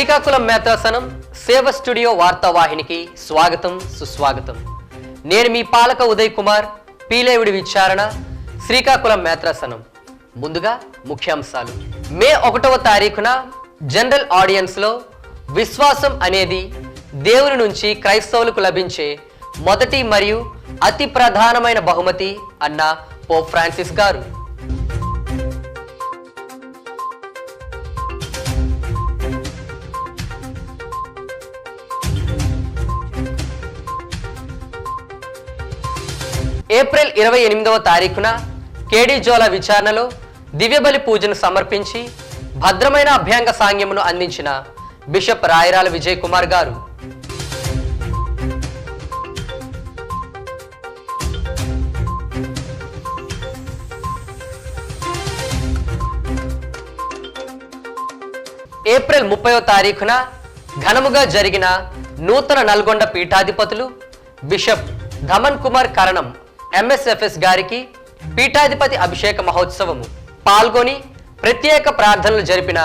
శ్రీకాకుళం మేత్రాసనం సేవ స్టూడియో వార్తావాహినికి స్వాగతం సుస్వాగతం. నేను మీ పాలక ఉదయ్ కుమార్ పీలేవిడి విచారణ శ్రీకాకుళం మేత్రాసనం ముందుగా ముఖ్యాంశాలు. మే ఒకటవ తారీఖున జనరల్ ఆడియన్స్లో విశ్వాసం అనేది దేవుని నుంచి క్రైస్తవులకు లభించే మొదటి మరియు అతి ప్రధానమైన బహుమతి అన్న పోప్ ఫ్రాన్సిస్ గారు. ఏప్రిల్ ఇరవై ఎనిమిదవ తారీఖున కేడీజోల విచారణలో దివ్యబలి పూజను సమర్పించి భద్రమైన అభ్యంగ సాంగ్యమును అందించిన బిషప్ రాయరాల విజయ్ కుమార్ గారు. ఏప్రిల్ ముప్పైవ తారీఖున ఘనముగా జరిగిన నూతన నల్గొండ పీఠాధిపతులు బిషప్ ధమన్ కుమార్ కరణం ఎంఎస్ఎఫ్ఎస్ గారికి పీఠాధిపతి అభిషేక మహోత్సవము. పాల్గొని ప్రత్యేక ప్రార్థనలు జరిపిన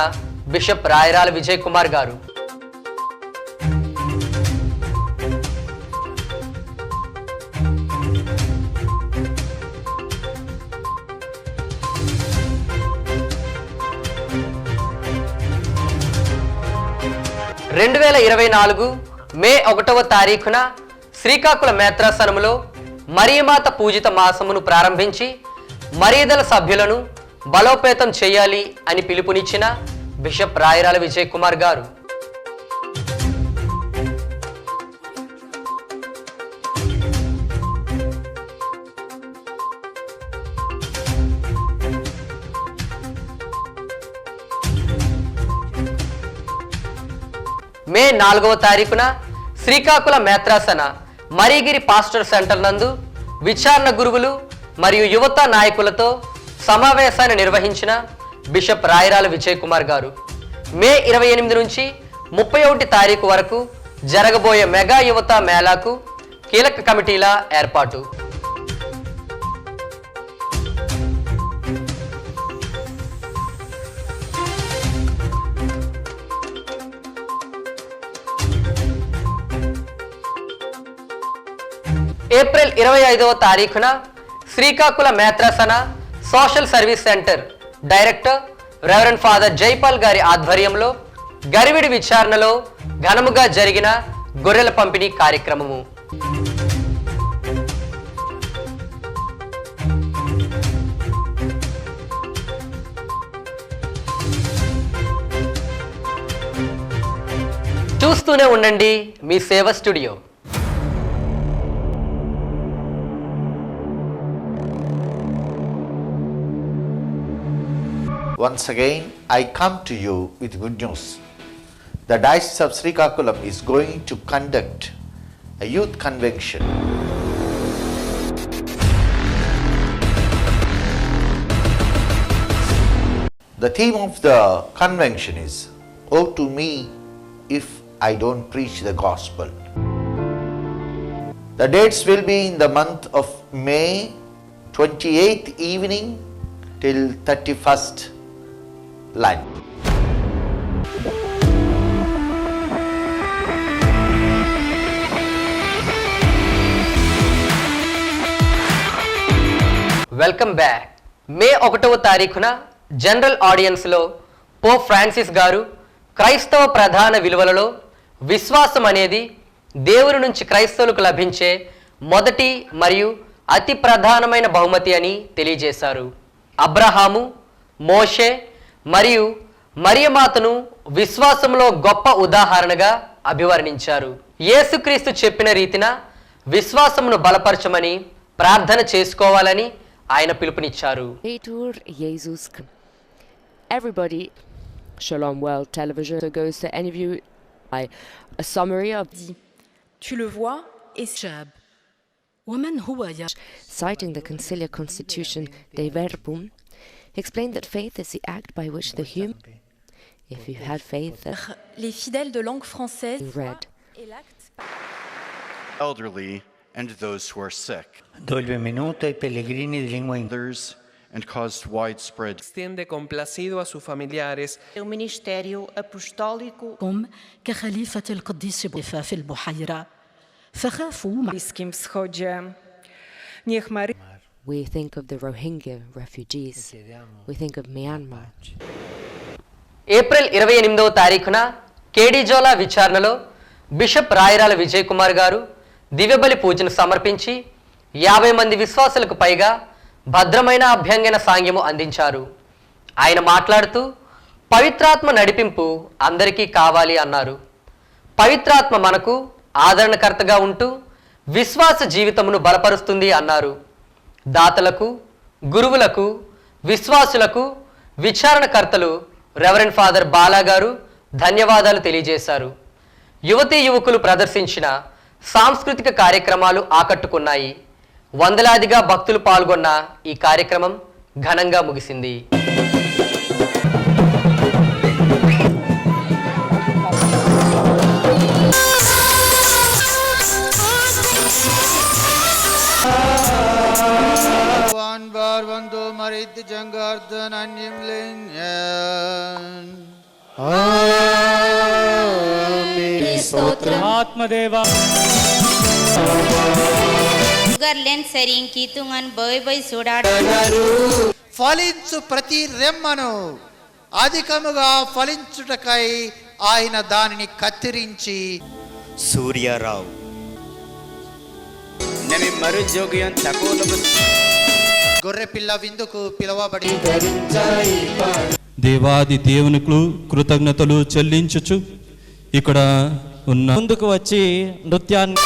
బిషప్ రాయరాల విజయ్ కుమార్ గారు. రెండు వేల ఇరవై నాలుగు మే ఒకటవ తారీఖున శ్రీకాకుళం మేత్రాసనములో మరియమాత పూజిత మాసమును ప్రారంభించి మరీదల సభ్యులను బలోపేతం చేయాలి అని పిలుపునిచ్చిన బిషప్ రాయరాల విజయ్ కుమార్ గారు. మే నాలుగవ తారీఖున శ్రీకాకుళం మేత్రాసన మరిగిరి పాస్టర్ సెంటర్ నందు విచారణ గురువులు మరియు యువత నాయకులతో సమావేశాన్ని నిర్వహించిన బిషప్ రాయరాల విజయ్ కుమార్ గారు. మే ఇరవై ఎనిమిది నుంచి ముప్పై ఒకటి తారీఖు వరకు జరగబోయే మెగా యువత మేళాకు కీలక కమిటీల ఏర్పాటు. ఏప్రిల్ ఇరవై ఐదవ తారీఖున Srikakulam మేత్రాసన social service centre director reverend father Jaipal గారి ఆధ్వర్యంలో గరివిడి విచారణలో ఘనముగా జరిగిన గొర్రెల పంపిణీ కార్యక్రమము. చూస్తూనే ఉండండి మీ సేవ studio. Once again, I come to you with good news. The Diocese of Srikakulam is going to conduct a youth convention. The theme of the convention is Woe to me if I don't preach the gospel. The dates will be in the month of May 28th evening till 31st line. Welcome back మే ఒకటవ తారీఖున general ఆడియన్స్లో పో Francis గారు క్రైస్తవ ప్రధాన విలువలలో విశ్వాసం అనేది దేవుని నుంచి క్రైస్తవులకు లభించే మొదటి మరియు అతి ప్రధానమైన బహుమతి అని తెలియజేశారు అబ్రహాము మోషే మరియు మరియమాతను విశ్వాసంలో గొప్ప ఉదాహరణగా అభివర్ణించారు యేసుక్రీస్తు చెప్పిన రీతిన విశ్వాసమును బలపరచమని ప్రార్థన చేసుకోవాలని ఆయన పిలుపునిచ్చారు Woman who were young. citing the conciliar constitution De Verbum, explained that faith is the act by which the human, if you had faith, that les fidèles de langue française you read. et l'acte elderly and those who are sick, Do il benvenuto ai pellegrini di lingua inglese others and caused widespread extiende complacido a sus familiares o Ministério Apostólico قم كخليفة القديس بوفا في البحيرة فخافوا مع Bliskim wschodzie. Niech Maryja We think of the Rohingya refugees. We think of Myanmar. April ఇరవై ఎనిమిదవ తారీఖున కేడీజోలా విచారణలో bishop Rayarala Vijay Kumar గారు దివ్యబలి పూజను సమర్పించి యాభై మంది విశ్వాసులకు పైగా భద్రమైన అభ్యంగన సాంగ్యము అందించారు ఆయన మాట్లాడుతూ పవిత్రాత్మ నడిపింపు అందరికీ కావాలి అన్నారు పవిత్రాత్మ మనకు ఆదరణకర్తగా ఉంటూ విశ్వాస జీవితమును బలపరుస్తుంది అన్నారు దాతలకు గురువులకు విశ్వాసులకు విచారణకర్తలు రెవరెండ్ ఫాదర్ బాలా గారు ధన్యవాదాలు తెలియజేశారు. యువతీ యువకులు ప్రదర్శించిన సాంస్కృతిక కార్యక్రమాలు ఆకట్టుకున్నాయి. వందలాదిగా భక్తులు పాల్గొన్న ఈ కార్యక్రమం ఘనంగా ముగిసింది. ఫలించు ప్రతి రెమ్మను. అధికముగా ఫలించుటకై ఆయన దానిని కత్తిరించి. సూర్యరావు. మరు జోగ్యం తక్కువ తకోలము గొర్రెపిల్ల విందుకు పిలువబడి దేవాది దేవునికి కృతజ్ఞతలు చెల్లించుచు ఇక్కడ ఉన్న ముందుకు వచ్చి నృత్యాన్ని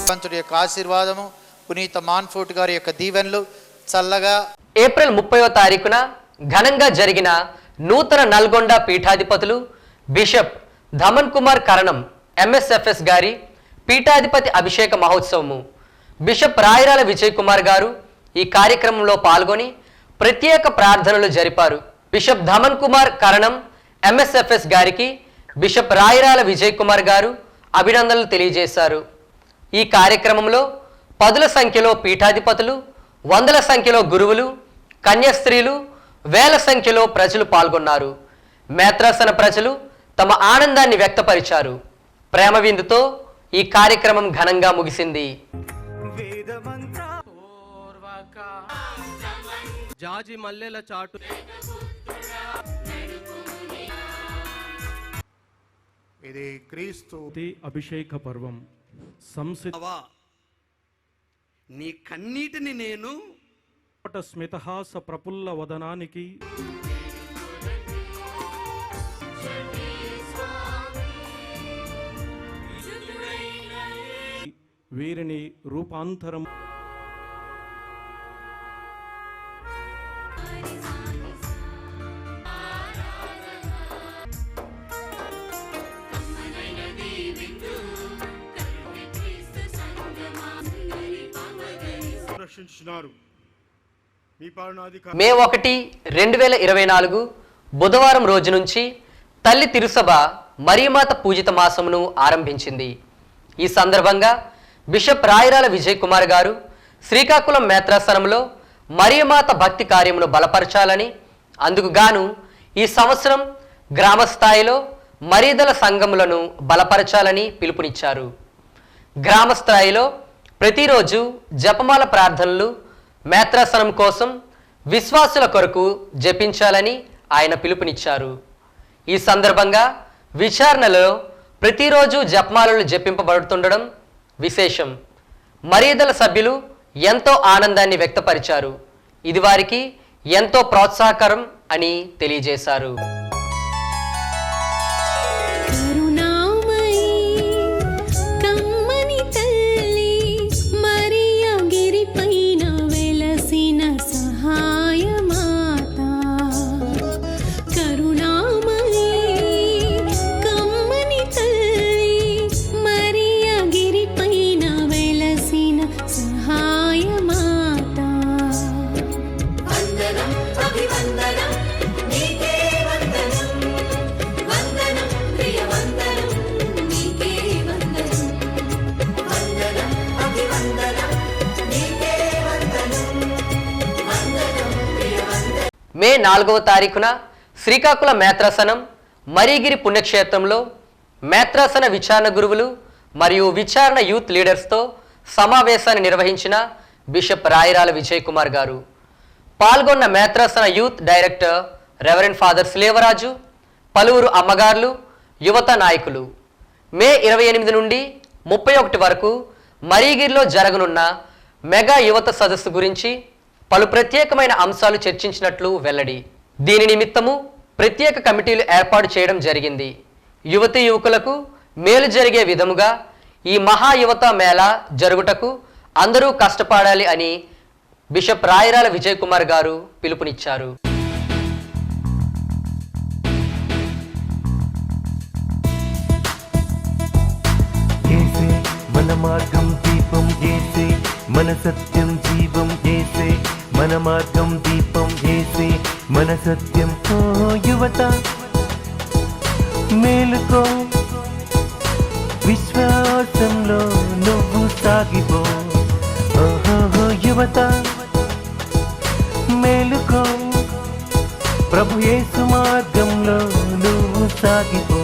భగవంతుడి యొక్క ఆశీర్వాదము పునీత మాన్ఫోర్ట్ గారి యొక్క దీవెనలు చల్లగా ఏప్రిల్ ముప్పైవ తారీఖున ఘనంగా జరిగిన నూతన నల్గొండ పీఠాధిపతులు బిషప్ ధమన్ కుమార్ కరణం ఎంఎస్ఎఫ్ఎస్ గారి పీఠాధిపతి అభిషేక మహోత్సవము. బిషప్ రాయరాల విజయ్ కుమార్ గారు ఈ కార్యక్రమంలో పాల్గొని ప్రత్యేక ప్రార్థనలు జరిపారు. బిషప్ ధమన్ కుమార్ కరణం ఎంఎస్ఎఫ్ఎస్ గారికి బిషప్ రాయరాల విజయ్ కుమార్ గారు అభినందనలు తెలియజేశారు. ఈ కార్యక్రమంలో పదుల సంఖ్యలో పీఠాధిపతులు వందల సంఖ్యలో గురువులు కన్యాస్త్రీలు వేల సంఖ్యలో ప్రజలు పాల్గొన్నారు. మేత్రాసన ప్రజలు తమ ఆనందాన్ని వ్యక్తపరిచారు. ప్రేమ విందుతో ఈ కార్యక్రమం ఘనంగా ముగిసింది. జాజి మల్లెల చాటు. ఇది క్రీస్తు అభిషేక పర్వం. నీ కన్నీటిని నేను స్మితహాస ప్రఫుల్ల వదనానికి వీరిని రూపాంతరం రక్షించినారు. మే ఒకటి రెండు వేల ఇరవై నాలుగు బుధవారం రోజు నుంచి తల్లి తిరుసభ మరియమాత పూజిత మాసమును ఆరంభించింది. ఈ సందర్భంగా బిషప్ రాయరాల విజయ్ కుమార్ గారు శ్రీకాకుళం మేత్రాసనంలో మరియమాత భక్తి కార్యమును బలపరచాలని అందుకు గాను ఈ సంవత్సరం గ్రామ స్థాయిలో మరీదల సంఘములను బలపరచాలని పిలుపునిచ్చారు. గ్రామ స్థాయిలో ప్రతిరోజు జపమాల ప్రార్థనలు మేత్రాసనం కోసం విశ్వాసుల కొరకు జపించాలని ఆయన పిలుపునిచ్చారు. ఈ సందర్భంగా విచారణలో ప్రతిరోజు జపమాలలు జపింపబడుతుండడం విశేషం. మరీదల సభ్యులు ఎంతో ఆనందాన్ని వ్యక్తపరిచారు. ఇది వారికి ఎంతో ప్రోత్సాహకరం అని తెలియజేశారు. మే నాలుగవ తారీఖున శ్రీకాకుళ మేత్రాసనం మరీగిరి పుణ్యక్షేత్రంలో మేత్రాసన విచారణ గురువులు మరియు విచారణ యూత్ లీడర్స్తో సమావేశాన్ని నిర్వహించిన బిషప్ రాయిరాల విజయ్ కుమార్ గారు పాల్గొన్న మేత్రాసన youth director reverend father Slevaraju పలువురు అమ్మగార్లు యువత నాయకులు. మే ఇరవై ఎనిమిది నుండి ముప్పై ఒకటి వరకు మరీగిరిలో జరగనున్న మెగా యువత సదస్సు గురించి పలు ప్రత్యేకమైన అంశాలు చర్చించినట్లు వెల్లడి. దీని నిమిత్తము ప్రత్యేక కమిటీలు ఏర్పాటు చేయడం జరిగింది. యువతీ యువకులకు మేలు జరిగే విధముగా ఈ మహా యువత మేళ జరుగుటకు అందరూ కష్టపడాలి అని బిషప్ రాయరాల విజయ్ కుమార్ గారు పిలుపునిచ్చారు. మన మార్గం దీపం ఏసే మన సత్యం జీవం ఏసే మన మార్గం దీపం ఏసే మన సత్యం యువత మేలుకో విశ్వాసంలో నువ్వు సాగిపో. ఓహో యువత. మేలుకో. ప్రభు యేసు మార్గంలో నువ్వు సాగిపో.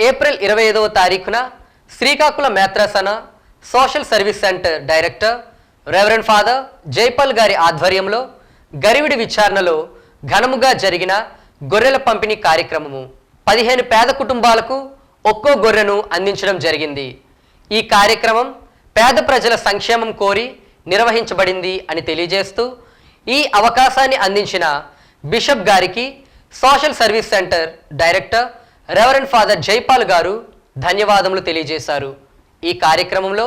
ఏప్రిల్ ఇరవై ఐదవ తారీఖున Srikakulam మేత్రాసన social service centre director reverend father Jaipal గారి ఆధ్వర్యంలో గరివిడి విచారణలో ఘనముగా జరిగిన గొర్రెల పంపిణీ కార్యక్రమము. పదిహేను పేద కుటుంబాలకు ఒక్కో గొర్రెను అందించడం జరిగింది. ఈ కార్యక్రమం పేద ప్రజల సంక్షేమం కోరి నిర్వహించబడింది అని తెలియజేస్తూ ఈ అవకాశాన్ని అందించిన బిషప్ గారికి social service centre director reverend father Jaipal గారు ధన్యవాదములు తెలియజేశారు. ఈ కార్యక్రమంలో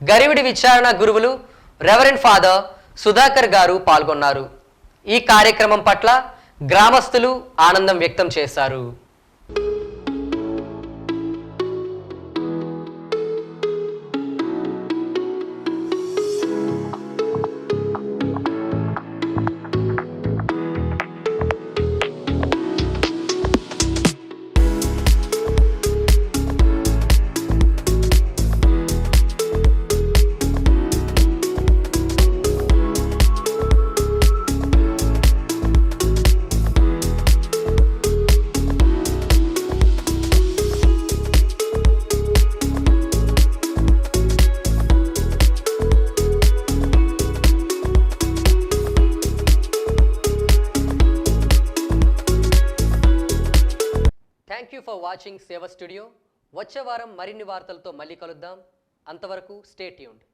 గరివిడి విచారణ గురువులు రెవరెండ్ ఫాదర్ సుధాకర్ గారు పాల్గొన్నారు. ఈ కార్యక్రమం పట్ల గ్రామస్తులు ఆనందం వ్యక్తం చేశారు. వాచింగ్ సేవ స్టూడియో. వచ్చే వారం మరిన్ని వార్తలతో మళ్ళీ కలుద్దాం. అంతవరకు స్టే ట్యూన్డ్.